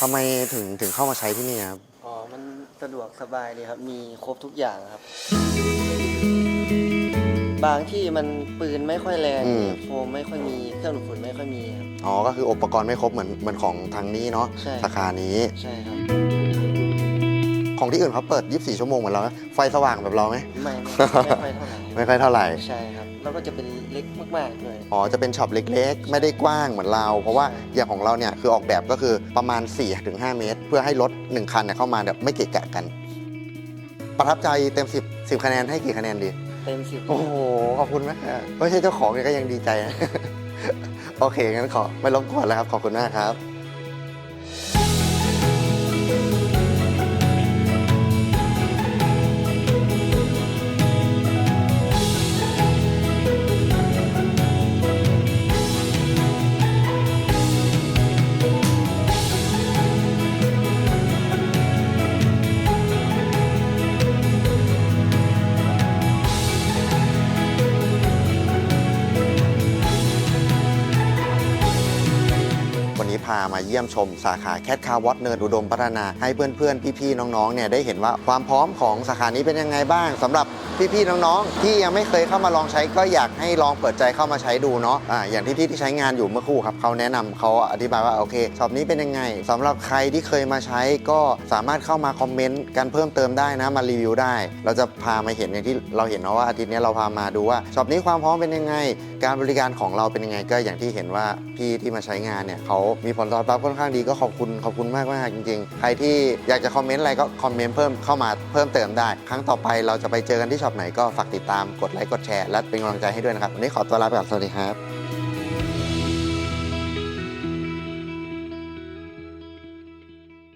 ทำไมถึงถึงเข้ามาใช้ที่นี่ครับ อ๋อ มันสะดวกสบายดีครับ มีครบทุกอย่างครับ บางที่มันปืนไม่ค่อยแรงอืม โฟมไม่ค่อยมี เครื่องดูดฝุ่นไม่ค่อยมีครับ อ๋อ ก็คืออุปกรณ์ไม่ครบเหมือนเหมือนของทางนี้เนาะ ใช่ สาขานี้ ใช่ครับ ของที่อื่นเขาเปิด 24 ชั่วโมงเหมือนเราไหมไฟสว่างแบบเราไหมไม่ไม่ไม่ค่อยเท่าไหร่ไม่ค่อยเท่าไหร่ใช่ครับแล้วก็จะเป็นเล็กมากๆด้วยอ๋อจะเป็นช็อปเล็กๆ ไม่ได้กว้างเหมือนเรา เพราะว่าอย่างของเราเนี่ยคือออกแบบก็คือประมาณ 4-5 เมตร เพื่อให้รถ1คันเนี่ยเข้ามาแบบไม่เกะกะกัน ประทับใจเต็ม 10 10 คะแนนให้กี่คะแนนดี เต็มสิบโอ้โหขอบคุณมากครับไม่ใช่เจ้าของเนี่ยก็ยังดีใจนะ โอเคงั้นขอไม่รบกวนแล้วครับขอบคุณมากครับ พามาเยี่ยมชมสาขาแคทคาวอตเนินอุดมพัฒนา ให้เพื่อนๆ พี่ๆ น้องๆเนี่ยได้เห็นว่าความพร้อมของสาขานี้เป็นยังไงบ้างสำหรับพี่ๆ น้องๆ ที่ยังไม่เคยเข้ามาลองใช้ก็อยากให้ลองเปิดใจเข้ามาใช้ดูเนาะอ่าอย่างที่พี่ที่ใช้งานอยู่เมื่อครู่ครับเขาแนะนำเขาอธิบายว่าโอเคช็อปนี้เป็นยังไงสำหรับใครที่เคยมาใช้ก็สามารถเข้ามาคอมเมนต์กันเพิ่มเติมได้นะมารีวิวได้ เราจะพามาเห็นอย่างที่เราเห็นเนาะว่าอาทิตย์นี้เราพามาดูว่าช็อปนี้ความพร้อมเป็นยังไง การบริการของเราเป็นยังไงก็อย่างที่เห็นว่าพี่ที่มาใช้งานเนี่ยเขามีผลตอบรับค่อนข้างดีก็ขอบคุณขอบคุณมากมากจริง ๆ ใครที่อยากจะคอมเมนต์อะไรก็คอมเมนต์เพิ่มเข้ามาเพิ่มเติมได้ ครั้งต่อไปเราจะไปเจอกันที่ช็อปไหนก็ฝากติดตามกดไลค์กดแชร์และเป็นกำลังใจให้ด้วยนะครับวันนี้ขอตัวลาไปก่อนสวัสดีครับ